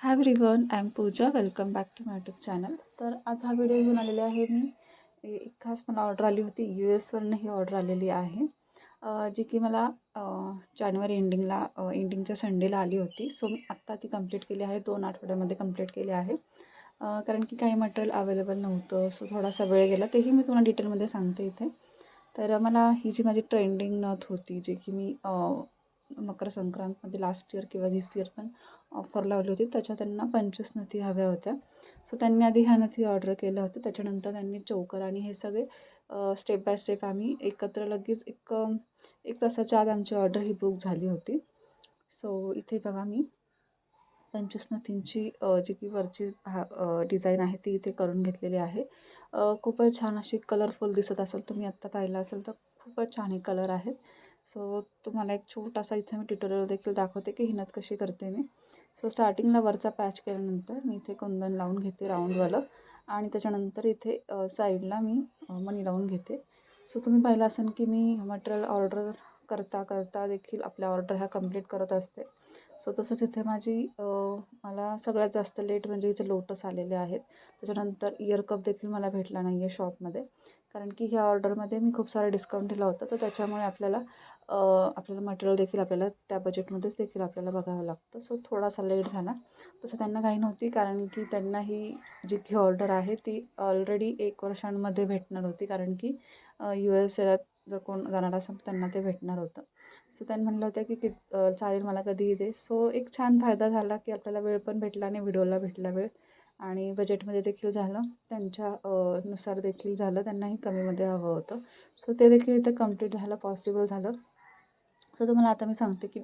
Hi everyone I am Pooja welcome back to my YouTube channel तर आज हा video घेऊन आलेले आहे मी. एक खास मला ऑर्डर आली होती. यू एसवरनं ही ऑर्डर आलेली आहे. जी की मला जानेवारी एंडिंगला एंडिंगच्या संडेला आली होती. सो मी आत्ता ती कंप्लीट केली आहे. दोन आठवड्यामध्ये कंप्लीट केली आहे. कारण की काही मटेरियल अवेलेबल नव्हतं. सो थोडासा वेळ गेला. तेही मी तुम्हाला डिटेलमध्ये सांगते इथे. तर मला ही जी माझी ट्रेंडिंग नथ होती जी की मी मकर संक्रांतमध्ये लास्ट इयर किंवा दिस इयर पण ऑफर लावली होती. त्याच्या त्यांना पंचवीस नथी हव्या होत्या. सो त्यांनी आधी ह्या नथी ऑर्डर केल्या होत्या. त्याच्यानंतर त्यांनी चौकर आणि हे सगळे स्टेप बाय स्टेप आम्ही एकत्र लगेच एक एक तासाच्या आत आमची ऑर्डर ही बुक झाली होती. सो इथे बघा मी. पंचवीस नथींची जी की वरची हा डिझाईन आहे ती इथे करून घेतलेली आहे. खूपच छान अशी कलरफुल दिसत असेल तुम्ही आत्ता पाहिलं असेल तर खूपच छान हे कलर आहेत. सो तुम्हाला एक छोटासा इथे मी ट्युटोरियल देखील दाखवते की हिनत कशी करते मी. सो स्टार्टिंगला वरचा पॅच केल्यानंतर मी इथे कुंदन लावून घेते राऊंडवालं आणि त्याच्यानंतर इथे साईडला मी मणी लावून घेते. सो तुम्ही पाहिलं असेल की मी मटेरियल ऑर्डर करता करता देखील आपल्या ऑर्डर ह्या कंप्लीट करत असते. सो तसंच इथे माझी मला सगळ्यात जास्त लेट म्हणजे इथे लोटस आलेले आहेत. त्याच्यानंतर इयर कप देखील मला भेटला नाही आहे शॉपमध्ये कारण की ह्या ऑर्डरमध्ये मी खूप सारा डिस्काउंट दिला होता. तर त्याच्यामुळे आपल्याला आपल्याला मटेरियल देखील आपल्याला त्या बजेटमध्येच देखील आपल्याला बघावं लागतं. सो थोडासा लेट झाला. तसं त्यांना काही नव्हती कारण की त्यांना ही जी की ऑर्डर आहे ती ऑलरेडी एक वर्षांमध्ये भेटणार होती. कारण की यू एस एला जर कोण जाणार असेल तर त्यांना ते भेटणार होतं. सो त्यांनी म्हणलं होतं की की चालेल मला कधीही दे. सो एक छान फायदा झाला की आपल्याला वेळ पण भेटला आणि व्हिडिओला भेटला वेळ. आणि बजेटमध्ये देखील झालं. त्यांच्या नुसार देखील झालं. त्यांनाही कमीमध्ये हवं होतं. सो ते देखील इथं कंप्लीट झालं. पॉसिबल झालं. सो तुम्हाला आता मी सांगते की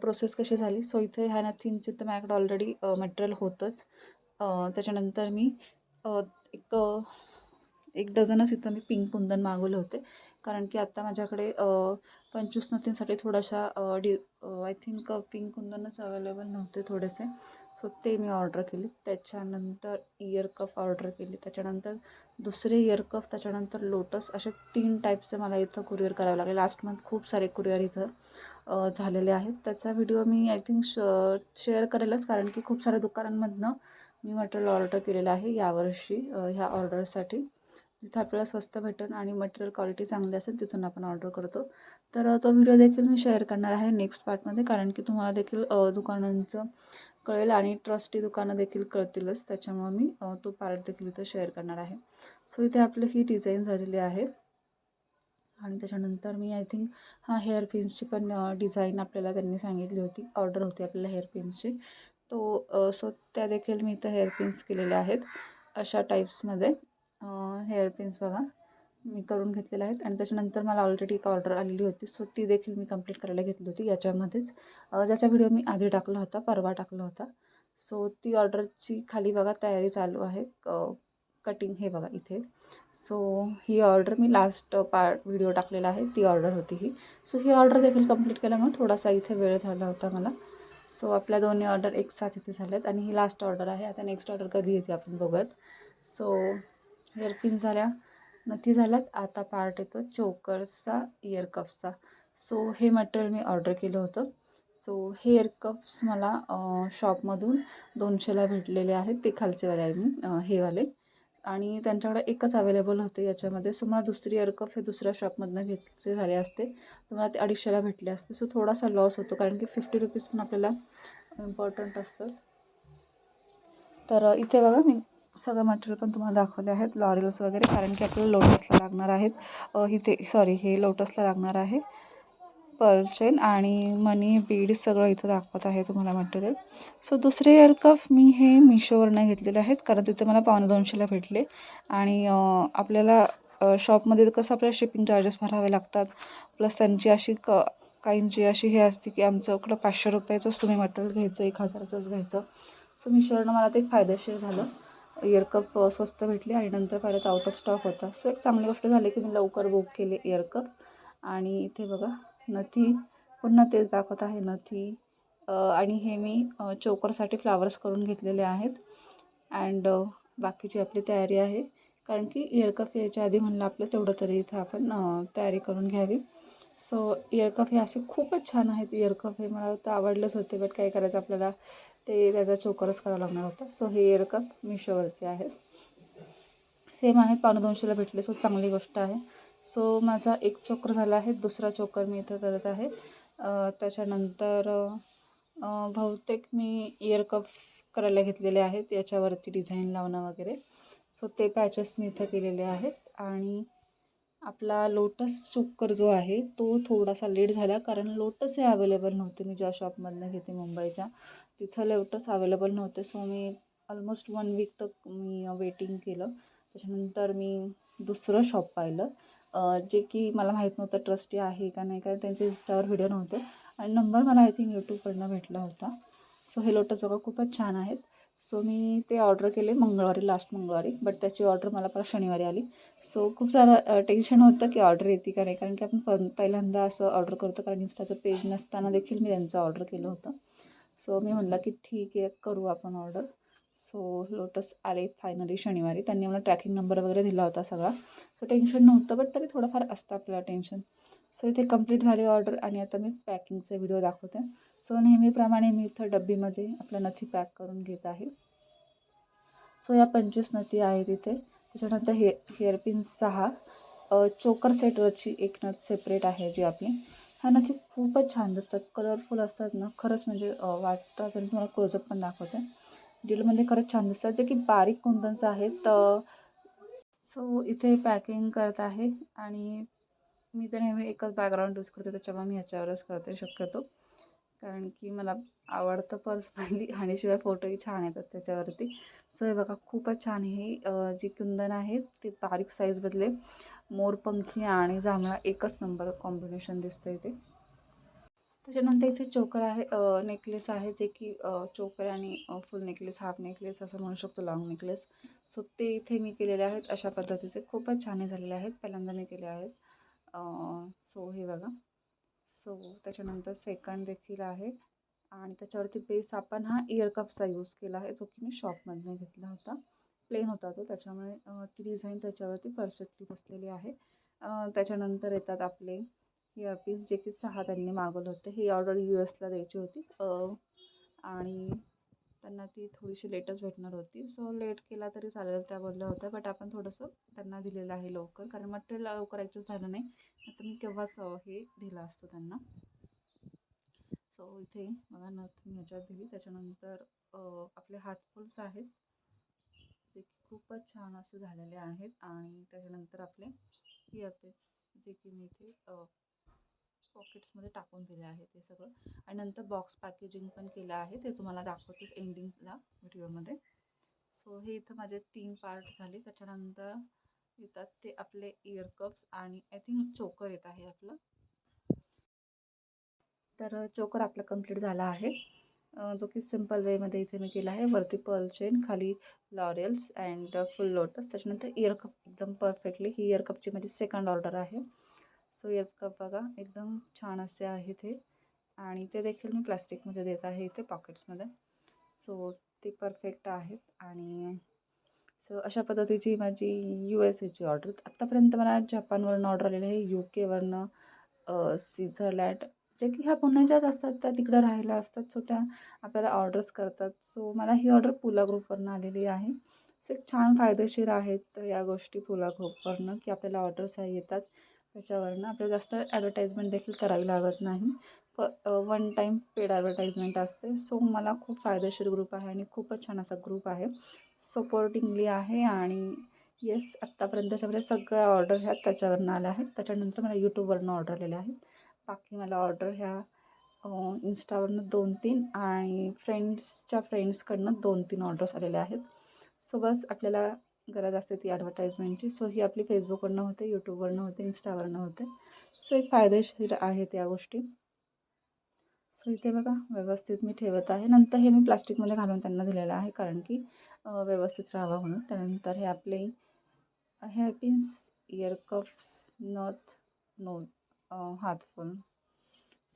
प्रोसेस कशी झाली. सो इथे ह्या ना तीनचे तर माझ्याकडे ऑलरेडी मटेरियल होतंच. त्याच्यानंतर मी एक एक डझनच इथं मी पिंक कुंदन मागवले होते. कारण की आत्ता माझ्याकडे पंचवीस नथींसाठी थोड्याशा डी आय थिंक पिंक कुंदनच अवेलेबल नव्हते थोडेसे. सो ते मी ऑर्डर केले. त्याच्यानंतर इयर कप ऑर्डर केली. त्याच्यानंतर दुसरे इयर कफ त्याच्यानंतर लोटस असे तीन टाईपचे मला इथं कुरिअर करावे लागले. लास्ट मंथ खूप सारे कुरिअर इथं झालेले आहेत. त्याचा व्हिडिओ मी आय थिंक श शेअर करेलच. कारण की खूप साऱ्या दुकानांमधनं मी मटेरियल ऑर्डर केलेलं आहे यावर्षी ह्या ऑर्डरसाठी जिथं आपल्याला स्वस्त भेटेल आणि मटेरियल क्वालिटी चांगली असेल तिथून आपण ऑर्डर करतो. तर तो व्हिडिओ देखील मी शेअर करणार आहे नेक्स्ट पार्टमध्ये कारण की तुम्हाला देखील दुकानांचं कळेल आणि ट्रस्टी दुकानं देखील कळतीलच. त्याच्यामुळं मी तो पार्ट देखील इथं शेअर करणार आहे. सो इथे आपलं ही डिझाईन झालेली आहे. आणि त्याच्यानंतर मी आय थिंक हां हेअर पिन्सची पण डिझाईन आपल्याला त्यांनी सांगितली होती. ऑर्डर होती आपल्याला हेअर पिन्सची तो सो त्या देखील मी इथं हेअर पिन्स केलेल्या आहेत अशा टाईप्समध्ये हेअर पिन्स बघा. मी करून घेतलेले आहेत. आणि त्याच्यानंतर मला ऑलरेडी एक ऑर्डर आलेली होती. सो ती देखील मी कंप्लीट करायला घेतली होती याच्यामध्येच. ज्याचा व्हिडिओ मी आधी टाकला होता परवा टाकला होता. सो ती ऑर्डरची खाली बघा तयारी चालू आहे. कटिंग हे बघा इथे. सो ही ऑर्डर मी लास्ट पार्ट व्हिडिओ टाकलेला आहे. ती ऑर्डर होती ही. सो ही ऑर्डर देखील कंप्लीट केल्यामुळे थोडासा इथे वेळ झाला होता मला. सो आपल्या दोन्ही ऑर्डर एक साथ इथे झाल्यात आणि ही लास्ट ऑर्डर आहे. आता नेक्स्ट ऑर्डर कधी येते आपण बघत सो हेअरपिन झाल्या. नथी झाल्यात. आता पार्ट येतो चोकर्सचा इयर कप्सचा सो हे मटेरियल मी ऑर्डर केलं होतं. सो हे इयर कप्स मला शॉपमधून दोनशेला भेटलेले आहेत. ते खालचेवाले आहे मी हेवाले आणि त्यांच्याकडे एकच अवेलेबल होते याच्यामध्ये. सो मला दुसरी एअरकप हे दुसऱ्या शॉपमधनं घेतले झाले असते. तर मला ते अडीचशेला भेटले असते. सो थोडासा लॉस होतो कारण की फिफ्टी रुपीज पण आपल्याला इम्पॉर्टंट असतात. तर इथे बघा मी सगळं मटेरियल पण तुम्हाला दाखवले आहेत. लॉरेल्स वगैरे कारण की आपल्याला लोटसला लागणार आहेत. इथे सॉरी हे लोटसला लागणार आहे. पर्ल चेन आणि मनी बीड सगळं इथं दाखवत आहे तुम्हाला मटेरियल सो दुसरे एअरकफ मी हे मिशोवरनं घेतलेले आहेत. कारण तिथे मला पावणे दोनशेला भेटले. आणि आपल्याला शॉपमध्ये कसं आपल्याला शिपिंग चार्जेस भरावे लागतात. प्लस त्यांची अशी क काहींची अशी हे असते की आमच्याकडं पाचशे रुपयाचंच तुम्ही मटेरियल घ्यायचं एक हजाराचंच घ्यायचं. सो मिशोवरनं मला ते एक फायदेशीर झालं. इयरकप स्वस्त भेटले आणि नंतर पाहिलं तर आउट ऑफ स्टॉक होता. सो एक चांगली गोष्ट झाली की मी लवकर बुक केले इयरकप आणि इथे बघा नथी पुन्हा तेच दाखवत आहे नथी. आणि हे मी चोकरसाठी फ्लावर्स करून घेतलेले आहेत. अँड बाकीची आपली तयारी आहे. कारण की इयरकप यायच्या आधी म्हणलं आपलं तेवढं तरी इथं आपण तयारी करून घ्यावी. सो इयरकफ हे असे खूपच छान आहेत इयरकफ हे. मला तर आवडलंच होते बट काय करायचं आपल्याला? ते त्याचा चोकरच करावा लागणार होता. सो हे इयरकफ मिशोवरचे आहेत. सेम आहेत. पावणे दोनशेला भेटले. सो चांगली गोष्ट आहे. सो माझा एक चोकर झाला आहे. दुसरा चोकर मी इथं करत आहे. त्याच्यानंतर बहुतेक मी इयरकफ करायला घेतलेले आहेत. याच्यावरती डिझाईन लावणं वगैरे. सो ते पॅचेस मी इथं केलेले आहेत. आणि आपला लोटस चोकर जो आहे तो थोडासा लेट झाला. कारण लोटस हे अवेलेबल नव्हते. मी ज्या शॉपमधनं घेते मुंबईच्या तिथं लोटस अवेलेबल नव्हते. सो मी ऑलमोस्ट वन वीक तक मी वेटिंग केलं. त्याच्यानंतर मी दुसरं शॉप पाहिलं. जे की मला माहीत नव्हतं ट्रस्टी आहे का नाही कारण त्यांचे इन्स्टावर व्हिडिओ नव्हते. आणि नंबर मला आय थिंक यूट्यूबकडनं भेटला होता. सो हे लोटस बघा खूपच छान आहेत. सो मी ते ऑर्डर केले मंगळवारी लास्ट मंगळवारी. बट त्याची ऑर्डर मला परत शनिवारी आली. सो खूप सारं टेन्शन होतं की ऑर्डर येते का नाही. कारण की आपण प पहिल्यांदा असं ऑर्डर करतो. कारण इन्स्टाचं पेज नसताना देखील मी त्यांचं ऑर्डर केलं होतं. सो मी म्हणलं की ठीक आहे करू आपण ऑर्डर सो लोटस आले फायनली शनिवारी. त्यांनी मला ट्रॅकिंग नंबर वगैरे दिला होता सगळा. सो टेन्शन नव्हतं बट तरी थोडंफार असतं आपल्याला टेन्शन सो इथे कंप्लीट झाली ऑर्डर आणि आता मी पॅकिंगचे व्हिडिओ दाखवते. सो नेहमीप्रमाणे मी इथं डब्बीमध्ये आपल्या नथी पॅक करून घेत आहे. सो या पंचवीस नथी आहेत इथे. त्याच्यानंतर हे हेअरपिन सहा. चोकर सेटवरची एक नथ सेपरेट आहे जी आपली. ह्या नथी खूपच छान दिसतात. कलरफुल असतात ना. खरंच म्हणजे वाटतं तर तुम्हाला क्लोजअप पण दाखवते. डीलमध्ये खरंच छान दिसतात. जे की बारीक कुंदनचं आहेत सो इथे पॅकिंग करत आहे. आणि मी तर नेहमी एकच बॅकग्राऊंड यूज करते त्याच्यामुळे मी ह्याच्यावरच करते शक्यतो. कारण की मला आवडतं पर्सनली आणि शिवाय फोटोही छान येतात त्याच्यावरती. सो हे बघा खूपच छान. हे जी कुंदन आहे ते बारीक साईजमधले मोरपंखी आणि जांभळा एकच नंबर कॉम्बिनेशन दिसतं इथे. त्याच्यानंतर इथे चोकर आहे नेकलेस आहे जे की चोकर आणि फुल नेकलेस हाफ नेकलेस असं म्हणू शकतो लॉंग नेकलेस सो ते इथे मी केलेले आहेत अशा पद्धतीचे. खूपच छान हे झालेले आहेत पहिल्यांदा मी केले आहेत. सो हे बघा. सो त्याच्यानंतर सेकंड देखील आहे. आणि त्याच्यावरती बेस आपण हा इयर कपचा यूज केला आहे जो की मी शॉपमधनं घेतला होता. प्लेन होता तो त्याच्यामुळे ती डिझाईन त्याच्यावरती परफेक्टली बसलेली आहे. त्याच्यानंतर येतात आपले इयरपीस जे की सहा त्यांनी मागवलं होतं. ही ऑर्डर यू एसला द्यायची होती. आणि त्यांना ती थोडीशी लेटच भेटणार होती. सो लेट केला तरी चालेल त्या बोलल्या होत्या. बट आपण थोडंसं त्यांना दिलेलं आहे लवकर. कारण मटेरियल लवकर ॲडजस्ट झालं नाही. आता मी केव्हाच हे दिलं असतं त्यांना. सो इथे बघा नथ मी ह्याच्यात दिली. त्याच्यानंतर आपले हातफुल्स आहेत. जे की खूपच छान असे झालेले आहेत. आणि त्याच्यानंतर आपले इयरपीस जे की मी इथे पॉकेट्समध्ये टाकून दिले आहे ते सगळं. आणि नंतर बॉक्स पॅकेजिंग पण केलं आहे. ते तुम्हाला दाखवतेच एंडिंगला व्हिडिओमध्ये सो हे इथं माझे तीन पार्ट झाले. त्याच्यानंतर येतात ते आपले इयर कप्स आणि आय थिंक चोकर येत आहे आपलं. तर चोकर आपला कंप्लीट झाला आहे. जो की सिंपल वेमध्ये इथे मी केला आहे. वरती पर्ल चेन खाली लॉरियल्स अँड फुल लोटस त्याच्यानंतर इयर कप एकदम परफेक्टली ही इयर कपची माझी सेकंड ऑर्डर आहे. सो येत कप बघा एकदम छान असे आहेत हे. आणि ते देखील मी प्लास्टिकमध्ये देत आहे इथे पॉकेट्समध्ये. सो ते परफेक्ट आहेत. आणि सो अशा पद्धतीची माझी यू एस एची ऑर्डर आत्तापर्यंत मला जपानवरनं ऑर्डर आलेली आहे यू केवरनं स्वित्झर्लँड. जे की ह्या पुन्हा ज्याच असतात त्या तिकडं राहिल्या असतात. सो त्या आपल्याला ऑर्डर्स करतात. सो मला ही ऑर्डर पुला ग्रुपवरनं आलेली आहे. सो एक छान फायदेशीर आहेत या गोष्टी पुला ग्रुपवरनं की आपल्याला ऑर्डर्स ह्या येतात. त्याच्यावरनं आपल्याला जास्त ॲडव्हर्टाईजमेंट देखील करावी लागत नाही. प वन टाईम पेड ॲडव्हर्टाईजमेंट असते. सो मला खूप फायदेशीर ग्रुप आहे आणि खूपच छान असा ग्रुप आहे. सपोर्टिंगली आहे आणि येस आत्तापर्यंतच्यामध्ये म्हणजे सगळ्या ऑर्डर ह्या त्याच्यावरनं आल्या आहेत. त्याच्यानंतर मला यूट्यूबवरनं ऑर्डर आलेल्या आहेत. बाकी मला ऑर्डर ह्या इन्स्टावरनं दोन तीन आणि फ्रेंड्सच्या फ्रेंड्सकडनं दोन तीन ऑर्डर्स आलेल्या आहेत. सो बस आपल्याला गरज असते ती ॲडव्हर्टाईजमेंटची सो ही आपली फेसबुकवरनं होते यूट्यूबवरनं होते इन्स्टावरनं होते. सो एक फायदेशीर आहेत या गोष्टी. सो इथे बघा व्यवस्थित मी ठेवत आहे. नंतर हे मी प्लास्टिकमध्ये घालून त्यांना दिलेलं आहे कारण की व्यवस्थित राहावं म्हणून. त्यानंतर हे आपले हेअरपिन्स इयरकफ्स नथ नो हातफुल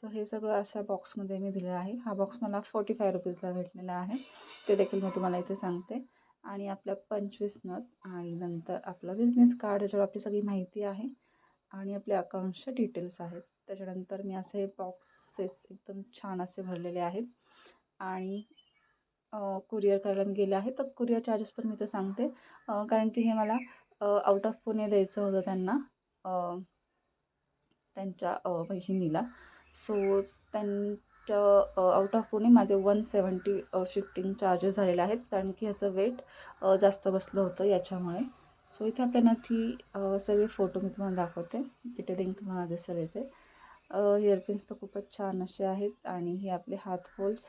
सो हे सगळं अशा बॉक्समध्ये मी दिलेलं आहे. हा बॉक्स मला फोर्टी फाय रुपीजला भेटलेला आहे. ते देखील मी तुम्हाला इथे सांगते. आणि आपल्या पंचवीस नग आणि नंतर आपला बिझनेस कार्ड ज्याच्यावर आपली सगळी माहिती आहे. आणि आपल्या अकाउंट्सचे डिटेल्स आहेत. त्याच्यानंतर मी असे बॉक्सेस एकदम छान असे भरलेले आहेत. आणि कुरिअर करायला मी गेले आहे. तर कुरिअर चार्जेस पण मी तर सांगते. कारण की हे मला आउट ऑफ पुणे द्यायचं होतं त्यांना त्यांच्या बहिणीला. सो त्यां त्यांच्या आउट ऑफ पुणे माझे वन सेवन्टी शिफ्टिंग चार्जेस झालेले आहेत. कारण की ह्याचं वेट uh, जास्त बसलं होतं याच्यामुळे. सो इथे आपल्याला ती uh, सगळे फोटो मी तुम्हाला दाखवते. डिटेलिंग तुम्हाला दिसेल येते हेअरपिन्स uh, तर खूपच छान असे आहेत. आणि हे आपले हात होल्स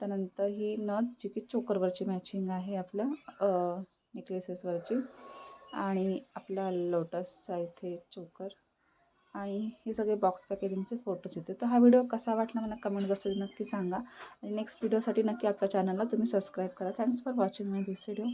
त्यानंतर ही नथ जी की चोकरवरची मॅचिंग आहे आपल्या नेकलेसेसवरची आणि आपला लोटसचा इथे चोकर आणि हे सगळे बॉक्स पॅकेजिंगचे फोटोज येते. तर हा व्हिडिओ कसा वाटला मला कमेंट बॉक्समध्ये नक्की सांगा. आणि नेक्स्ट व्हिडिओसाठी नक्की आपल्या चॅनलला तुम्ही सबस्क्राईब करा. Thanks for watching my this video